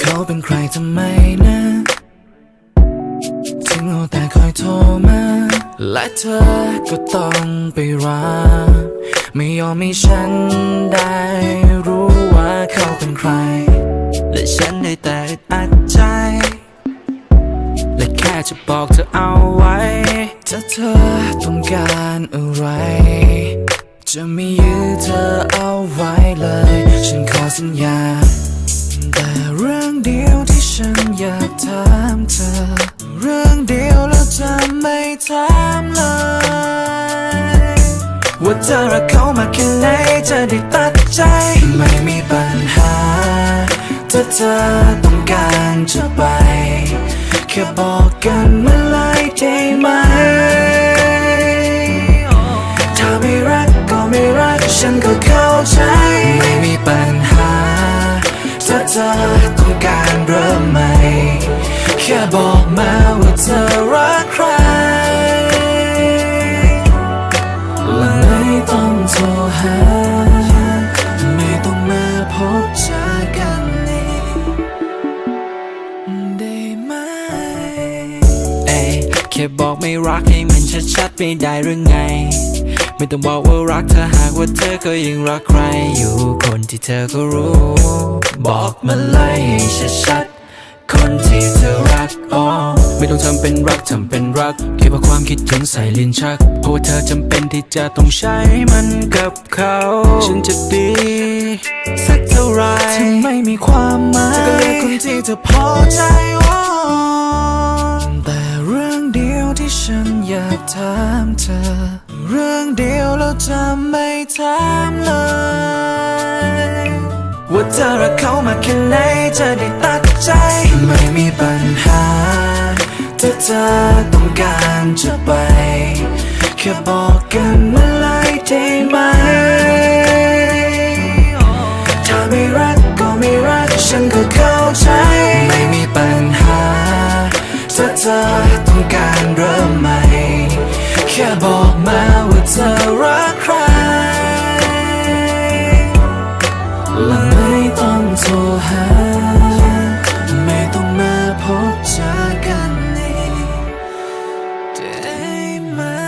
เขาเป็นใครทำไมนะถึงเอแต่คอยโทรมา และเธอก็ต้องไปรักไม่ยอมให้ฉันได้ จะบอกเธอเอาไว้ ถ้าเธอต้องการอะไร จะไม่ยื้อเธอเอาไว้เลย ฉันขอสัญญา แต่เรื่องเดียวที่ฉันอยากถามเธอ เรื่องเดียวแล้วจะไม่ถามเลย ว่าเธอรักเขามากแค่ไหนจะได้ตัดใจ ไม่มีปัญหา ถ้าเธอต้องการจะไป ค่บอกกันเมื่อไรได้ไหม ถ้าไม่รักก็ไม่รักฉันก็เข้าใจ ไม่มีปัญหา ถ้าเธอต้องการเริ่มใหม่ แค่บอกมาว่าเธอรักใคร และไม่ต้องโทรหา ค่บอกไม่รักให้มันชัดๆไม่ได้หรือไง ไม่ต้องบอกว่ารักเธอหากว่าเธอก็ยังรักใครอยู่คนที่เธอก็รู้ บอกมาเลยให้ชัดๆคนที่เธอรักอ๋อไม่ต้องทำเป็นรักทำเป็นรักแค่พอความคิดถึงใส่ลิ้นชัก เพราะว่าเธอจำเป็นที่จะต้องใช้มันกับเขา ฉันจะดีสักเท่าไหรถึงไม่มีความหมายเธอก็เลือกคนที่เธอพอใจ จะไม่ถามเลย ว่าเธอรักเขามากแค่ไหนจะได้ตัดใจ ไม่มีปัญหา ถ้าเธอต้องการจะไป แค่บอกกันเมื่อไรได้ไหม ถ้าไม่รักก็ไม่รักฉันก็เข้าใจ ไม่มีปัญหา ถ้าเธอต้องการเริ่มใหม่ แค่บอกมาว่าเธอ ain't mine.